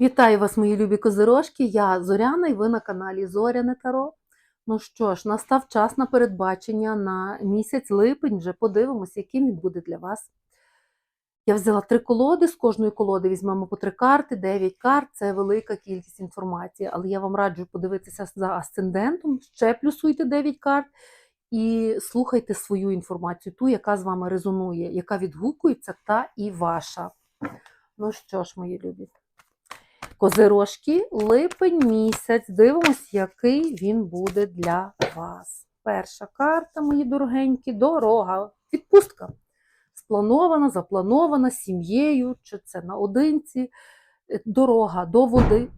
Вітаю вас, мої любі козирожки. Я Зоряна і ви на каналі Зоряне Таро. Ну що ж, настав час на передбачення на місяць липень. Вже подивимось, яким він буде для вас. Я взяла три колоди, з кожної колоди візьмемо по три карти, 9 карт це велика кількість інформації, але я вам раджу подивитися за асцендентом, ще плюсуйте 9 карт і слухайте свою інформацію, ту, яка з вами резонує, яка відгукується, та і ваша. Ну що ж, мої любі. Козирожки, липень місяць. Дивимось, який він буде для вас. Перша карта, мої дорогенькі, дорога. Відпустка. Спланована, запланована сім'єю, чи це наодинці. Е, Дорога до води.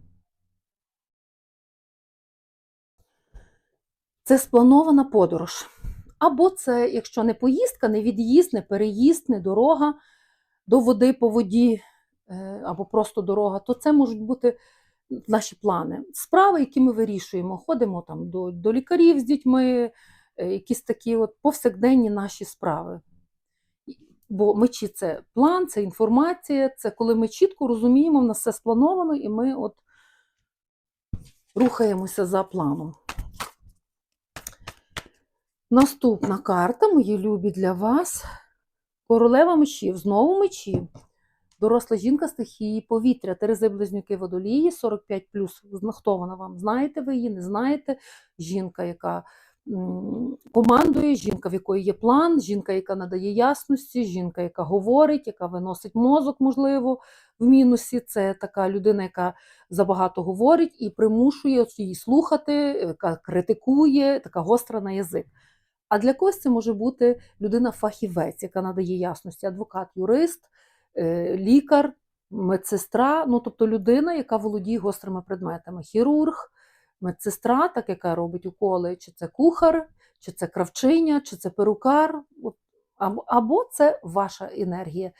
Це спланована подорож. Або це, якщо не поїздка, не від'їзд, не переїзд, не дорога до води по воді, або просто дорога, то це можуть бути наші плани. Справи, які ми вирішуємо. Ходимо там до, до лікарів з дітьми, е, якісь такі от повсякденні наші справи. Бо мечі це план, це інформація, це коли ми чітко розуміємо, в нас все сплановано, і ми от рухаємося за планом. Наступна карта, мої любі для вас. Королева мечів. Знову мечі. Доросла жінка стихії повітря, Терези Близнюки Водолії, 45 Хто вона вам? Знаєте ви її, не знаєте? Жінка, яка командує, жінка, в якої є план, жінка, яка надає ясності, жінка, яка говорить, яка виносить мозок, можливо, в мінусі. Це така людина, яка забагато говорить і примушує її слухати, яка критикує, така гостра на язик. А для когось це може бути людина-фахівець, яка надає ясності, адвокат, юрист, лікар, медсестра, ну тобто людина, яка володіє гострими предметами, хірург, медсестра, так яка робить уколи, чи це кухар, чи це кравчиня, чи це перукар, або, це ваша енергія.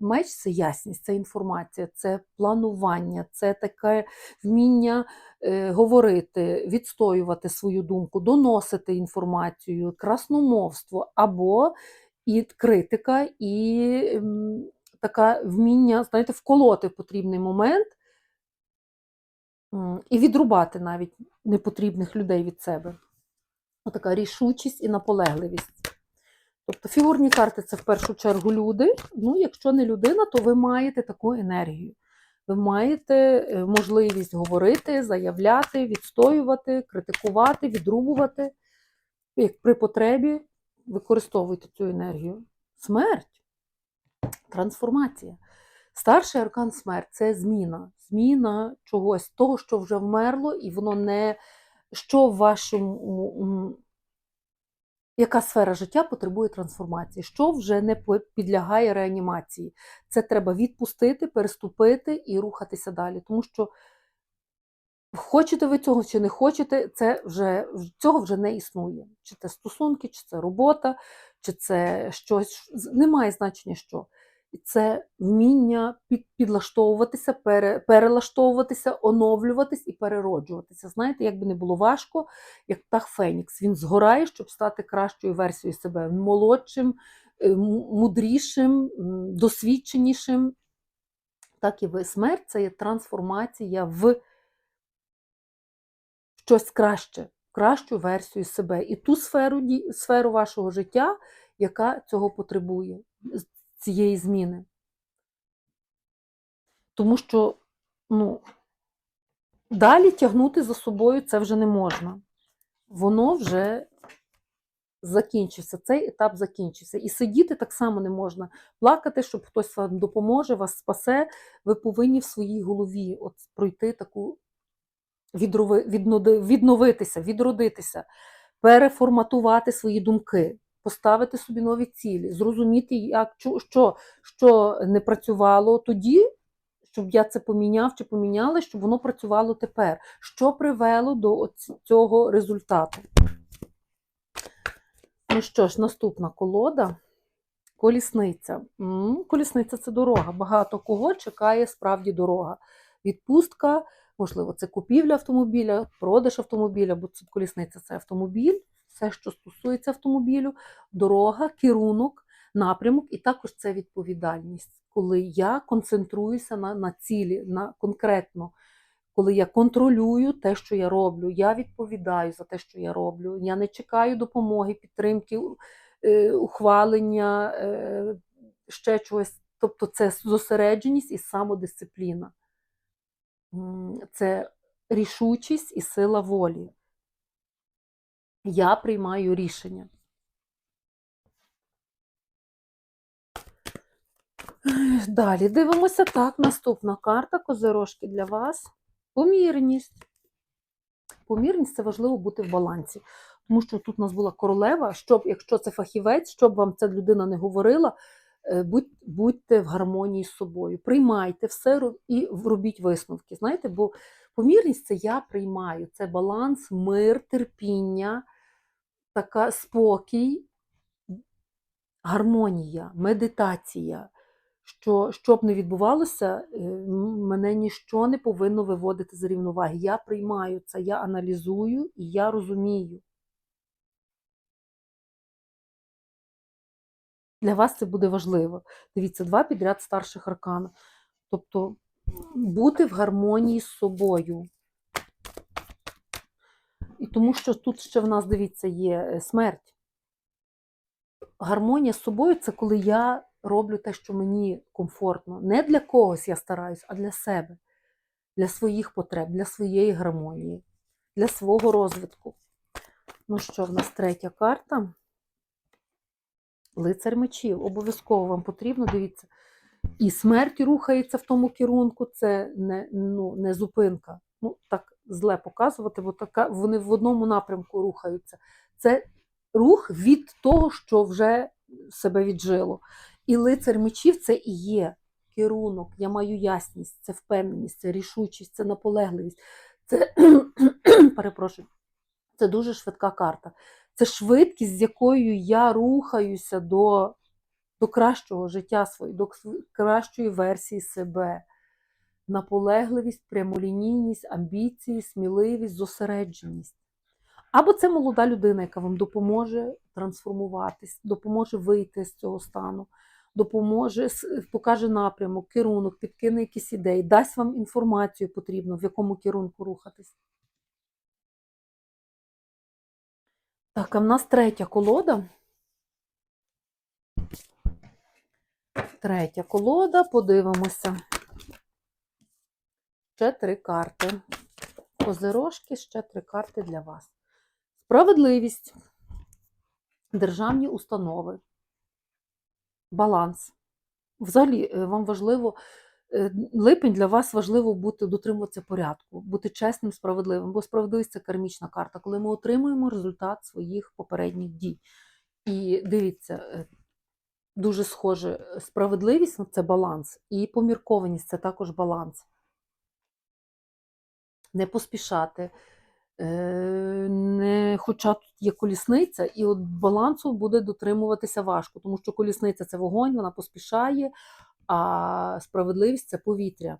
Меч це ясність, це інформація, це планування, це таке вміння е, говорити, відстоювати свою думку, доносити інформацію, красномовство, або і критика, і таке вміння, знаєте, вколоти в потрібний момент і відрубати навіть непотрібних людей від себе. Отака рішучість і наполегливість. Тобто фігурні карти це в першу чергу люди. Ну, якщо не людина, то ви маєте таку енергію. Ви маєте е, можливість говорити, заявляти, відстоювати, критикувати, відрубувати. Як при потребі використовуйте цю енергію. Смерть, трансформація. Старший аркан смерть це зміна. Зміна чогось, того, що вже вмерло, і воно не що в вашому. яка сфера життя потребує трансформації, що вже не підлягає реанімації. Це треба відпустити, переступити і рухатися далі. Тому що хочете ви цього чи не хочете, це вже, цього вже не існує. Чи це стосунки, чи це робота, чи це щось, немає значення що. Це вміння під, підлаштовуватися, пере, перелаштовуватися, оновлюватись і перероджуватися. Знаєте, як би не було важко, як птах Фенікс. Він згорає, щоб стати кращою версією себе, молодшим, е, мудрішим, досвідченішим. Так і ви. Смерть це є трансформація в щось краще, кращу версію себе. І ту сферу, сферу вашого життя, яка цього потребує, цієї зміни. Тому що ну, далі тягнути за собою це вже не можна. Воно вже закінчився, цей етап закінчився. І сидіти так само не можна. Плакати, щоб хтось вам допоможе, вас спасе. Ви повинні в своїй голові от пройти таку відновитися, відродитися, переформатувати свої думки, поставити собі нові цілі, зрозуміти, як, що, що не працювало тоді, щоб я це поміняв чи поміняла, щоб воно працювало тепер. Що привело до цього результату? Ну що ж, наступна колода. Колісниця. Колісниця це дорога. Багато кого чекає справді дорога. Відпустка, можливо, це купівля автомобіля, продаж автомобіля, бо це колісниця це автомобіль, все, що стосується автомобілю, дорога, керунок, напрямок, і також це відповідальність, коли я концентруюся на, на цілі, на конкретно, коли я контролюю те, що я роблю, я відповідаю за те, що я роблю. Я не чекаю допомоги, підтримки, е, ухвалення, е, ще чогось. Тобто це зосередженість і самодисципліна. Це рішучість і сила волі. Я приймаю рішення. Далі дивимося. Так, наступна карта козирожки для вас. Помірність. Помірність це важливо бути в балансі. Тому що тут у нас була королева, щоб, якщо це фахівець, щоб вам ця людина не говорила, будь, будьте в гармонії з собою. Приймайте все і робіть висновки. Знаєте, бо помірність це я приймаю. Це баланс, мир, терпіння, така спокій, гармонія, медитація. Що, що б не відбувалося, е, мене ніщо не повинно виводити з рівноваги. Я приймаю це, я аналізую і я розумію. Для вас це буде важливо. Дивіться, два підряд старших аркана. Тобто бути в гармонії з собою. І тому що тут ще в нас, дивіться, є е, смерть. Гармонія з собою це коли я роблю те, що мені комфортно. Не для когось я стараюсь, а для себе, для своїх потреб, для своєї гармонії, для свого розвитку. Ну що, в нас третя карта. Лицар мечів. Обов'язково вам потрібно, дивіться. І смерть рухається в тому керунку, це не, ну, не зупинка. Ну, так зле показувати, бо така, вони в одному напрямку рухаються. Це рух від того, що вже себе віджило. І лицар мечів це і є керунок. Я маю ясність, це впевненість, це рішучість, це наполегливість. Це, перепрошую, це дуже швидка карта. Це швидкість, з якою я рухаюся до, до кращого життя своє, до кращої версії себе. Наполегливість, прямолінійність, амбіції, сміливість, зосередженість. Або це молода людина, яка вам допоможе трансформуватись, допоможе вийти з цього стану, допоможе, покаже напрямок, керунок, підкине якісь ідеї, дасть вам інформацію потрібну, в якому керунку рухатись. Так, а в нас третя колода. Третя колода, подивимося. Ще три карти. Козирожки, ще три карти для вас. Справедливість, державні установи, баланс. Взагалі, е, вам важливо, липень для вас важливо бути, дотримуватися порядку, бути чесним, справедливим, бо справедливість це кармічна карта, коли ми отримуємо результат своїх попередніх дій. І дивіться, е, дуже схоже, е, справедливість це баланс, і поміркованість це також баланс. Не поспішати. Е, Не, хоча тут є колісниця, і от балансу буде дотримуватися важко, тому що колісниця це вогонь, вона поспішає, а справедливість це повітря,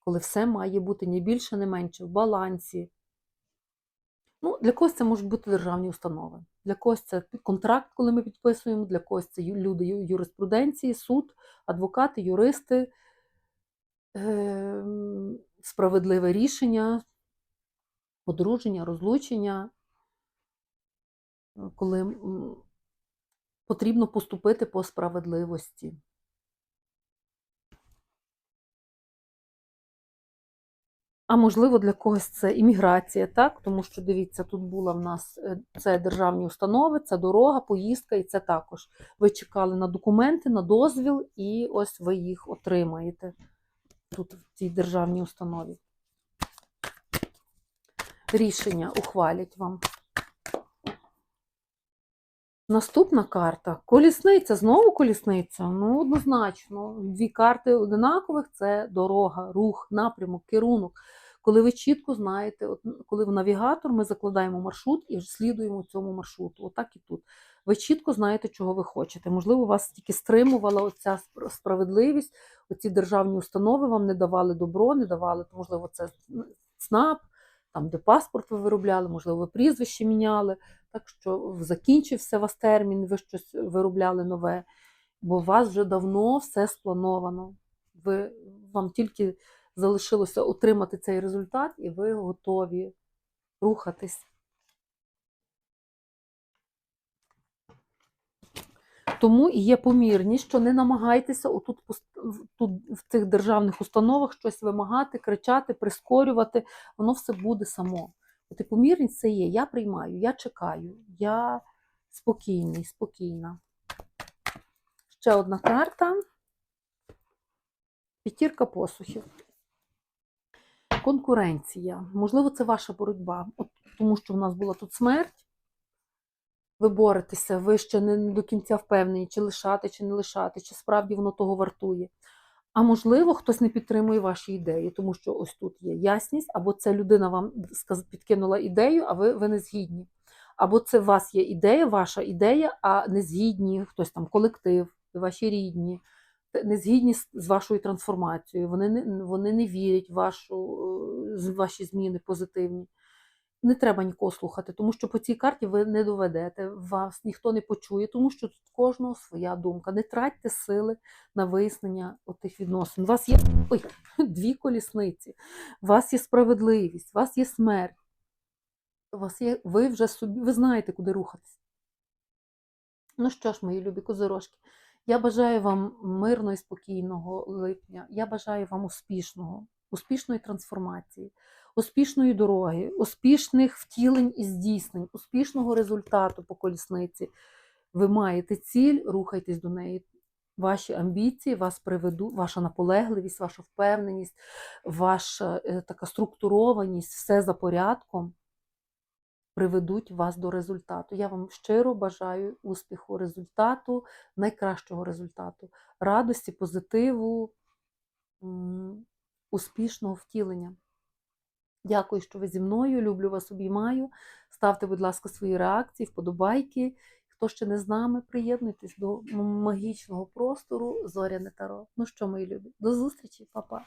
коли все має бути не більше, не менше, в балансі. Ну, для когось це можуть бути державні установи. Для когось це контракт, коли ми підписуємо, для когось це люди юриспруденції, суд, адвокати, юристи, ем, справедливе рішення, одруження, розлучення, коли потрібно поступити по справедливості. А можливо, для когось це імміграція, так? Тому що дивіться, тут була в нас е, це державні установи, це дорога, поїздка, і це також. Ви чекали на документи, на дозвіл, і ось ви їх отримаєте тут, в цій державній установі. Рішення ухвалять вам. Наступна карта. Колісниця, знову колісниця. Ну, однозначно. Дві карти одинакових це дорога, рух, напрямок, керунок. Коли ви чітко знаєте, от, коли в навігатор ми закладаємо маршрут і слідуємо цьому маршруту. Отак і тут. Ви чітко знаєте, чого ви хочете. Можливо, вас тільки стримувала оця спр- справедливість, оці державні установи вам не давали добро, не давали, то, можливо, це ЦНАП, там, де паспорт ви виробляли, можливо, ви прізвище міняли так що закінчився вас термін, ви щось виробляли нове. бо у вас вже давно все сплановано. Ви, вам тільки залишилося отримати цей результат, і ви готові рухатись. Тому і є помірність, що не намагайтеся отут тут в цих державних установах щось вимагати, кричати, прискорювати, воно все буде само. От і помірність це є. Я приймаю, я чекаю, я спокійний, спокійна. Ще одна карта. П'ятірка посухів. Конкуренція. Можливо, це ваша боротьба, От, тому що в нас була тут смерть. Ви боретеся, ви ще не до кінця впевнені, чи лишати, чи не лишати, чи справді воно того вартує. А можливо, хтось не підтримує ваші ідеї, тому що ось тут є ясність, або це людина вам підкинула ідею, а ви, ви не згідні. Або це у вас є ідея, ваша ідея, а не згідні хтось там колектив, ваші рідні, не згідні з, вашою трансформацією. Вони не, вони не вірять в вашу, е, ваші зміни позитивні. Не треба нікого слухати, тому що по цій карті ви не доведете, вас ніхто не почує, тому що тут кожного своя думка. Не тратьте сили на вияснення тих відносин. У вас є ой, дві колісниці, у вас є справедливість, у вас є смерть. У вас є, ви вже собі, ви знаєте, куди рухатись. Ну що ж, мої любі козирожки, я бажаю вам мирного і спокійного липня. Я бажаю вам успішного, успішної трансформації, успішної дороги, успішних втілень і здійснень, успішного результату по колісниці. Ви маєте ціль, рухайтесь до неї. Ваші амбіції вас приведуть, ваша наполегливість, ваша впевненість, ваша е, така структурованість, все за порядком приведуть вас до результату. Я вам щиро бажаю успіху, результату, найкращого результату, радості, позитиву, успішного втілення. Дякую, що ви зі мною. Люблю вас, обіймаю. Ставте, будь ласка, свої реакції, вподобайки. Хто ще не з нами, приєднуйтесь до магічного простору Зоряне Таро. Ну що, мої любі, до зустрічі, па-па.